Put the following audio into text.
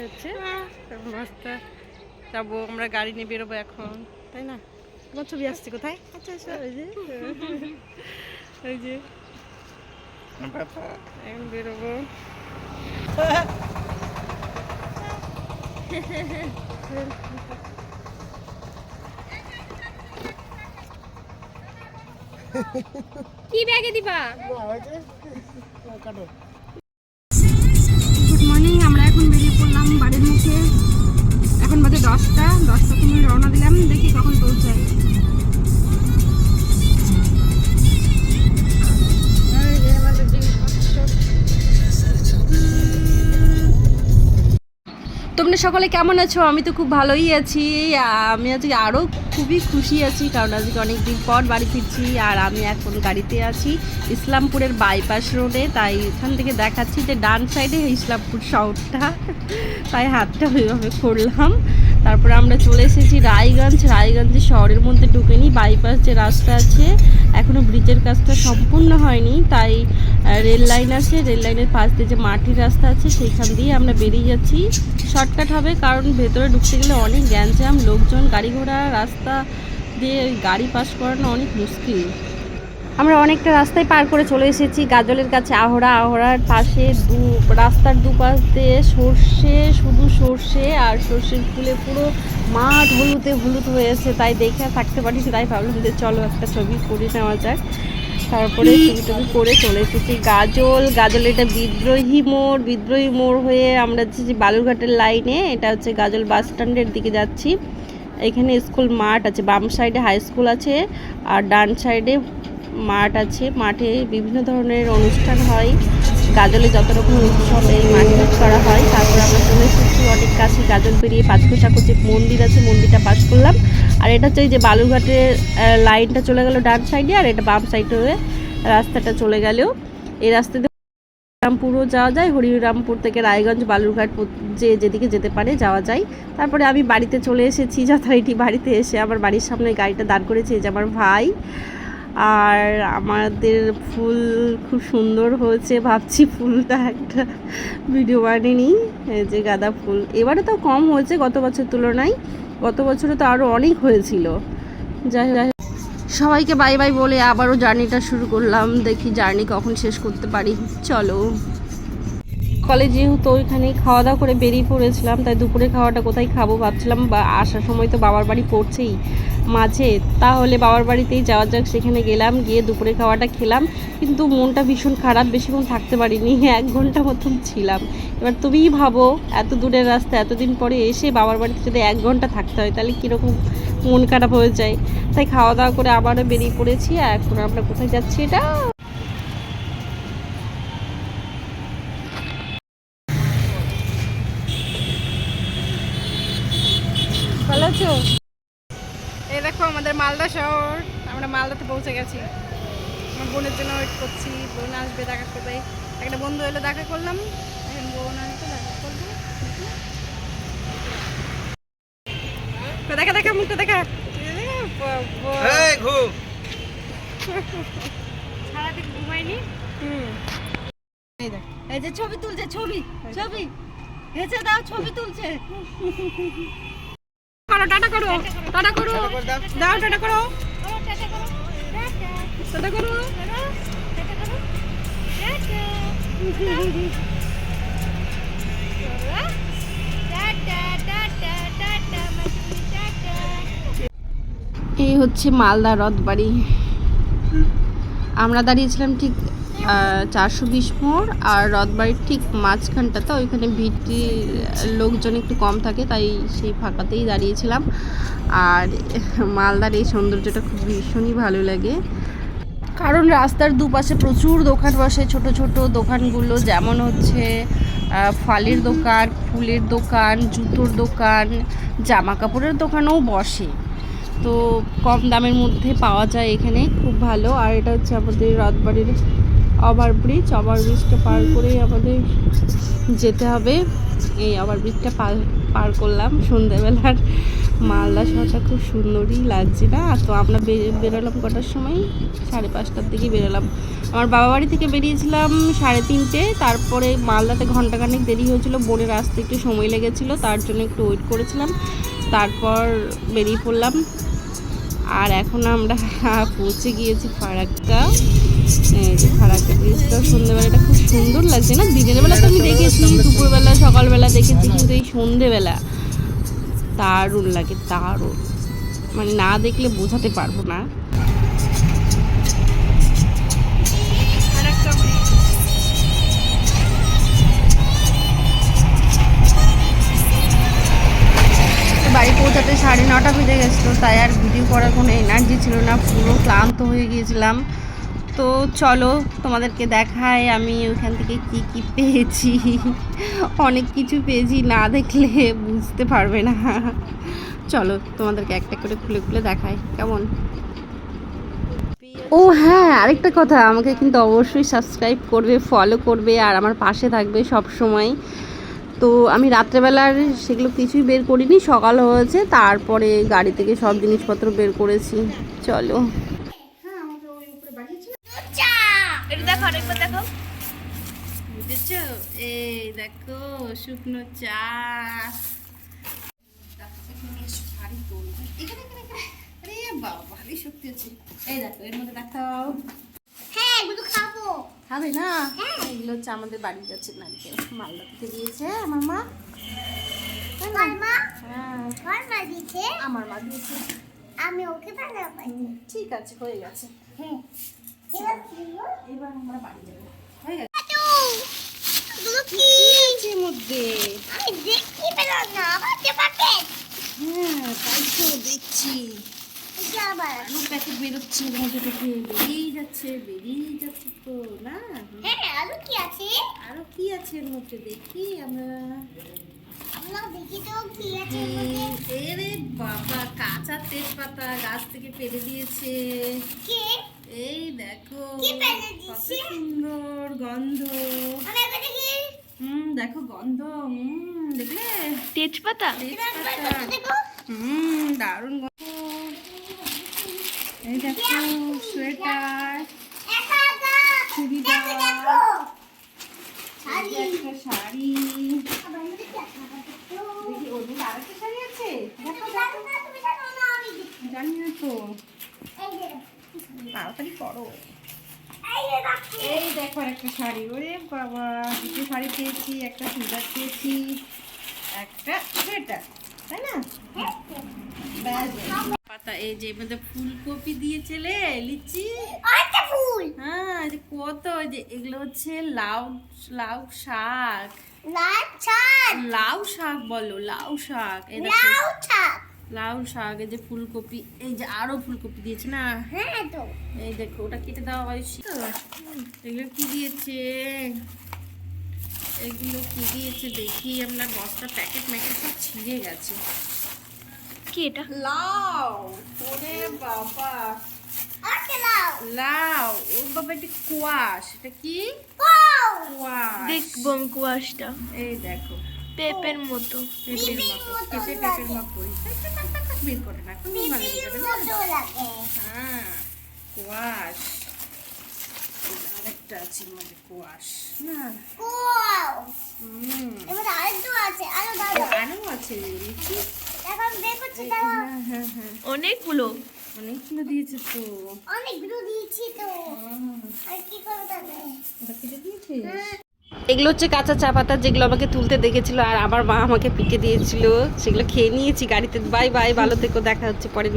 হচ্ছে যাব আমরা গাড়ি নিয়ে বেরোবো এখন তাই না? তোমার ছবি আসছে কোথায়? আচ্ছা আচ্ছা ওই যে। ওই যে। এখন বেরোবো। কি ব্যাগে দিবা? গুড এখন বাজে দশটা দশটা তুমি রওনা দিলাম দেখি কখন পৌঁছাই তোমরা সকলে কেমন আছো? আমি তো খুব ভালোই আছি। আমি আজকে আরও খুবই খুশি আছি কারণ আজকে অনেক দিন পর বাড়ি ফিরছি আর আমি এখন গাড়িতে আছি ইসলামপুরের বাইপাস রোডে তাই এখান থেকে দেখাচ্ছি যে ডান সাইডে ইসলামপুর শহরটা তাই হাতটা ওইভাবে করলাম তারপরে আমরা চলে এসেছি রায়গঞ্জ। রায়গঞ্জে শহরের মধ্যে ঢুকেনি বাইপাস যে রাস্তা আছে এখনও ব্রিজের কাজটা সম্পূর্ণ হয়নি। তাই রেল লাইন আছে রেল লাইনের পাশ দিয়ে যে মাটির রাস্তা আছে সেইখান দিয়ে আমরা বেরিয়ে যাচ্ছি। শর্টকাট হবে, কারণ ভেতরে ঢুকতে গেলে অনেক গ্যাঞ্জাম লোকজন, গাড়ি ঘোড়া, রাস্তা দিয়ে ওই গাড়ি পাস করানো অনেক মুশকিল। আমরা অনেকটা রাস্তায় পার করে চলে এসেছি, গাজলের কাছে আহরা আহরার পাশে দু, রাস্তার দুপাশ দিয়ে সর্ষে, শুধু সর্ষে আর সর্ষের ফুলে পুরো মাঠ হলুদে হলুদ হয়েছে, তাই দেখে থাকতে পারিনি, তাই ভাবলাম যে চলো একটা ছবি করে নেওয়া যাক। তারপরে টবি করে চলে এসেছি। গাজল গাজল এটা বিদ্রোহী মোড় বিদ্রোহী মোড় হয়ে আমরা যাচ্ছি যে বালুরঘাটের লাইনে। এটা হচ্ছে গাজল বাস স্ট্যান্ডের দিকে যাচ্ছি। এখানে স্কুল মাঠ আছে বাম সাইডে হাই স্কুল আছে আর ডান সাইডে মাঠ আছে। মাঠে বিভিন্ন ধরনের অনুষ্ঠান হয়। গাজলে যত রকম উৎসব এই মাঠে করা হয় তারপর আমরা চলে এসেছি অনেক কাছে গাজল পেরিয়ে পাঁচকোষাকুর যে মন্দির আছে, মন্দিরটা পাস করলাম। আর এটা হচ্ছে যে বালুরঘাটের লাইনটা চলে গেল ডান সাইডে, আর এটা বাম সাইডে হয়ে রাস্তাটা চলে গেলেও এই রাস্তা দিয়ে হরিরামপুরও যাওয়া যায়, হরিরামপুর থেকে রায়গঞ্জ, বালুরঘাট যে যেদিকে যেতে পারে যাওয়া যায়। তারপরে আমি বাড়িতে চলে এসেছি, যথারীতি বাড়িতে এসে আমার বাড়ির সামনে গাড়িটা দাঁড় করেছে যে আমার ভাই। আর আমাদের ফুল খুব সুন্দর হয়েছে। ভাবছি ফুলটা একটা ভিডিও বানিয়ে নিই। যে গাঁদা ফুল। এবারে তো কম হয়েছে গত বছর তুলনায়। গত বছরে তো আরও অনেক হয়েছিল। যাই সবাইকে বাই বাই বলে আবারও জার্নিটা শুরু করলাম। দেখি জার্নি কখন শেষ করতে পারি। চলো। কলেজ যেহেতু ওইখানে খাওয়া দাওয়া করে বেরিয়ে পড়েছিলাম, তাই দুপুরে খাওয়াটা কোথায় খাব ভাবছিলাম, বা আসার সময় তো বাবার বাড়ি পড়ছেই মাঝে, তাহলে বাবার বাড়িতেই যাওয়া যাক, সেখানে গেলাম, গিয়ে দুপুরে খাওয়াটা খেলাম, কিন্তু মনটা ভীষণ খারাপ, বেশিক্ষণ থাকতে পারিনি, এক ঘণ্টা মতন ছিলাম। এবার তুমিই ভাবো, এত দূরের রাস্তা, এতদিন পরে এসে বাবার বাড়িতে যদি এক ঘণ্টা থাকতে হয়, তাহলে কীরকম মন খারাপ হয়ে যায়? তাই খাওয়া দাওয়া করে আবারও বেরিয়ে পড়েছি এখন আমরা কোথায় যাচ্ছি এটা আছো? এই দেখো আমাদের মালদা শহর। আমরা মালদাতে পৌঁছে গেছি। আমার বোনের জন্য ওয়েট করছি। বোন আসবে দেখা করবে একটা বন্ধু এলো দেখা করলাম। এখন বোন আসবে দেখা করব। দেখা দেখা মুখটা দেখা। এ বাবা। এই ঘুম। সারাদিন ঘুমাইনি। হুম। এই যে ছবি তুলছে ছবি ছবি। হেসে দাও ছবি তুলছে। করো টাটা করো টাটা করো। দাও টাটা করো। টাটা করো টাটা টাটা করো। করো টাটা করো। টাটা টাটা টাটা টাটা মাসি টাটা এই হচ্ছে মালদা রথবাড়ি। আমরা দাঁড়িয়েছিলাম ঠিক চারশো বিশ মোড় আর রথবাড়ির ঠিক মাঝখানটাতে ওইখানে ভিড়টি, লোকজন একটু কম থাকে, তাই সেই ফাঁকাতেই দাঁড়িয়েছিলাম। আর মালদার এই সৌন্দর্যটা খুব ভীষণই ভালো লাগে। কারণ রাস্তার দুপাশে প্রচুর দোকান বসে, ছোট ছোট দোকানগুলো, যেমন হচ্ছে ফলের দোকান, ফুলের দোকান, জুতোর দোকান জামা কাপড়ের দোকানও বসে। তো কম দামের মধ্যে পাওয়া যায় এখানে, খুব ভালো। আর এটা হচ্ছে আমাদের রথবাড়ির ওভারব্রিজ ওভারব্রিজটা পার করেই আমাদের যেতে হবে। এই ওভারব্রিজটা পার পার করলাম সন্ধ্যেবেলার মালদা শহরটা খুব সুন্দরই লাগছে না? তো আমরা বেরোলাম কটার সময়? সাড়ে পাঁচটার দিকে বেরোলাম। আমার বাবা বাড়ি থেকে বেরিয়েছিলাম সাড়ে তিনটে। তারপরে মালদাতে ঘন্টাখানেক দেরি হয়েছিল, বোনের আসতে একটু সময় লেগেছিলো, তার জন্য একটু ওয়েট করেছিলাম। তারপর বেরিয়ে পড়লাম। আর এখন আমরা পৌঁছে গিয়েছি ফারাক্কা। দুপুরবেলা, সকালবেলা দেখেছি, কিন্তু এই সন্ধেবেলা দারুণ লাগে, দারুণ। মানে না দেখলে বোঝাতে পারব না। বাড়ি পৌঁছাতে সাড়ে নটা বেজে গেছিল, তাই আর ভিডিও করার কোনো এনার্জি ছিল না, পুরো ক্লান্ত হয়ে গিয়েছিলাম। তো চলো তোমাদেরকে দেখায় আমি ওখান থেকে কি কি পেয়েছি। অনেক কিছু পেয়েছি, না দেখলে বুঝতে পারবে না। চলো তোমাদেরকে একটা করে খুলে খুলে দেখায় কেমন? ও হ্যাঁ আরেকটা কথা, আমাকে কিন্তু অবশ্যই সাবস্ক্রাইব করবে ফলো করবে আর আমার পাশে থাকবে সব সময় তো আমি রাত্রেবেলার সেগুলো কিছুই বের করিনি, সকাল হয়েছে, তারপরে গাড়ি থেকে সব জিনিসপত্র বের করেছি। চলো এটা দেখো আরেকবার দেখো এই দেখো শুকনো চা। এই দেখো এর মধ্যে দেখাও হ্যাঁ এগুলো খাব। খাবে না? এগুলো হচ্ছে আমাদের বাড়ির কাছে নারকেল মালদা থেকে দিয়েছে আমার মা? হ্যাঁ। আমার মা দিয়েছে? আমি ওকে ঠিক আছে হয়ে গেছে। হ্যাঁ। এবার আমরা বাড়ি যাব হয়ে গেছে এগুলো কি আছে এর মধ্যে। আমি দেখতে পেলাম না আবার যে প্যাকেট হ্যাঁ তাই তো দেখছি। আরও প্যাকেট বেরোচ্ছে মধ্যে থেকে বেরিয়েই যাচ্ছে বেরিয়েই যাচ্ছে তো না? হ্যাঁ আরও কি আছে? আরও কি আছে এর মধ্যে? দেখি আমরা। আমরা দেখি তো কি আছে এর বাবা কাঁচা তেজপাতা গাছ থেকে পেরে দিয়েছে। এই দেখো কত সুন্দর গন্ধ। হুম দেখো গন্ধ হুম দেখলে? তেজপাতা? তেজপাতা। হুম দারুণ গন্ধ। এই দেখো সোয়েটার চুড়িদার শাড়ি। শাড়ি আছে? জানো না, তো তাড়াতাড়ি করো। এই দেখো। একটা শাড়ি ওরে বাবা দুটো শাড়ি পেয়েছি একটা চুড়িদার পেয়েছি একটা সোয়েটার তাই না? পাতা এই যে মধ্যে ফুলকপি দিয়েছে লে লিচি ফুল। হ্যাঁ যে কত যে এগুলো হচ্ছে লাউ লাউ শাক। লাল ছাদ লাউ শাক বলো লাউ শাক লাউ ছাদ লাউ শাক যে ফুলকপি এই যে আরও ফুলকপি দিয়েছে না? হ্যাঁ তো। এই দেখো ওটা কেটে দেওয়া হয়েছে তো এগুলো কি দিয়েছে? এগুলো কি দিয়েছে দেখি আপনার বস্তা প্যাকেট ম্যাকেট সব ছিঁড়ে গেছে। কি এটা? লাউ! ওরে বাবা! লাউ? লাউ! ও বাবা এটা কোয়াশ। এটা কি? দেখব আমি কুয়াশটা। এই দেখো। পেপের মতো। পেঁপের মতো। কেটে পেঁপের মতো। বের করে না খুব ভালো করে না? হ্যাঁ কোয়াশ। আরেকটা আছে কোয়াশ। না ওয়াও হুম। এবার আরেকটা আছে আরও দাও আরও আছে এখন বের করছি দাও হ্যাঁ হ্যাঁ হ্যাঁ। অনেকগুলো। অনেকগুলো দিয়েছে তো। অনেকগুলো দিয়েছি তো। আর কি করব ওটা কেটে দিয়েছে হ্যাঁ। এগুলো হচ্ছে কাঁচা চা পাতা যেগুলো আমাকে তুলতে দেখেছিল আর আমার মা আমাকে পিকে দিয়েছিল। সেগুলো খেয়ে নিয়েছি গাড়িতে। বাই বাই, ভালো থেকো, দেখা হচ্ছে পরে